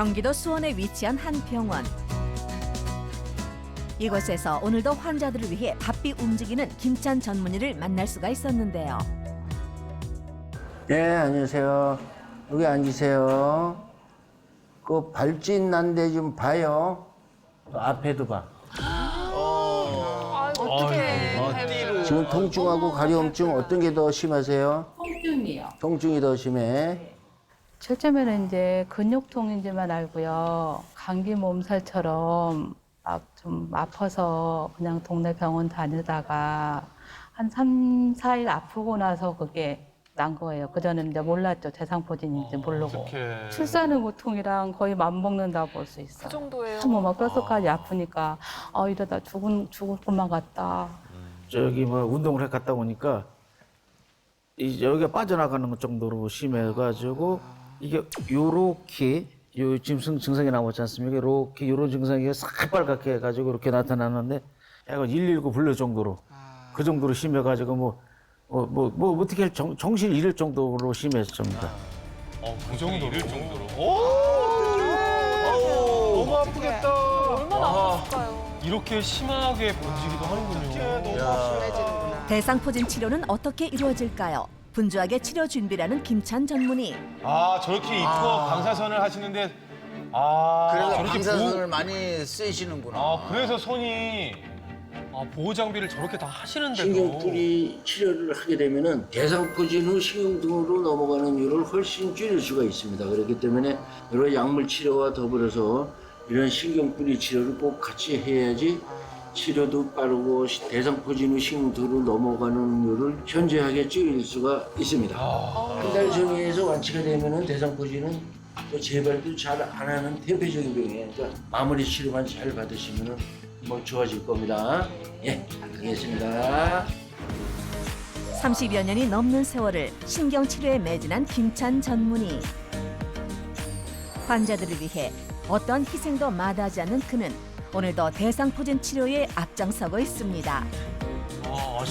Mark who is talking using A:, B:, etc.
A: 경기도 수원에 위치한 한 병원. 이곳에서 오늘도 환자들을 위해 바삐 움직이는 김찬 전문의를 만날 수가 있었는데요.
B: 네, 안녕하세요. 여기 앉으세요. 그 발진 난 데 좀 봐요. 또 앞에도 봐. 지금 통증하고 가려움증 어떤 게 더 심하세요?
C: 통증이요.
B: 통증이 더 심해.
C: 실제면은 이제 근육통인지만 알고요. 감기 몸살처럼 막 좀 아파서 그냥 동네 병원 다니다가 한 3, 4일 아프고 나서 그게 난 거예요. 그전에는 이제 몰랐죠. 대상포진인지 모르고. 출산의 고통이랑 거의 맞먹는다 볼수 있어요.
D: 그 정도예요.
C: 뭐막 뼛속까지 아프니까 아 이러다 죽은 죽을 것만 같다.
E: 저기 뭐 운동을 해 갔다 오니까 이 여기가 빠져나가는 것 정도로 심해가지고 이게 요렇게 요 지금 증- 증상이 나오지 않습니까? 요렇게 요런 증상이 새빨갛게 해가지고 이렇게 나타나는데 약간 119 불러 정도로 그 정도로 심해가지고 뭐 뭐, 뭐, 뭐 어떻게 정, 정신 잃을 정도로 심했습니다.
F: 어, 그 정도로. 이를 정도로. 오! 너무 아프겠다.
D: 얼마나 아팠을까요?
F: 이렇게 심하게 번지기도 하는군요.
A: 대상포진 치료는 어떻게 이루어질까요? 분주하게 치료 준비라는 김찬 전문의.
F: 아, 저렇게 입고 방사선을 하시는데 아,
G: 그래서
F: 저렇게
G: 방사선을 많이 쓰시는구나.
F: 보호, 아, 그래서 손이 아, 보호 장비를 저렇게 다 하시는데도
B: 신경뿌리 치료를 하게 되면은 대상포진 후 신경등으로 넘어가는 율을 훨씬 줄일 수가 있습니다. 그렇기 때문에 여러 약물 치료와 더불어서 이런 신경뿌리 치료를 꼭 같이 해야지 치료도 빠르고 시- 대상포진 후 신경등으로 넘어가는 율을 현저하게 줄일 수가 있습니다. 한 달 정도에서 완치가 되면은 대상포진은 또 재발도 잘 안 하는 대표적인 병이에요. 그러니까 마무리 치료만 잘 받으시면은 뭐 좋아질 겁니다. 예, 알겠습니다.
A: 30여 년이 넘는 세월을 신경치료에 매진한 김찬 전문의. 환자들을 위해 어떤 희생도 마다하지 않는 그는 오늘도 대상포진 치료에 앞장서고 있습니다.
F: 아,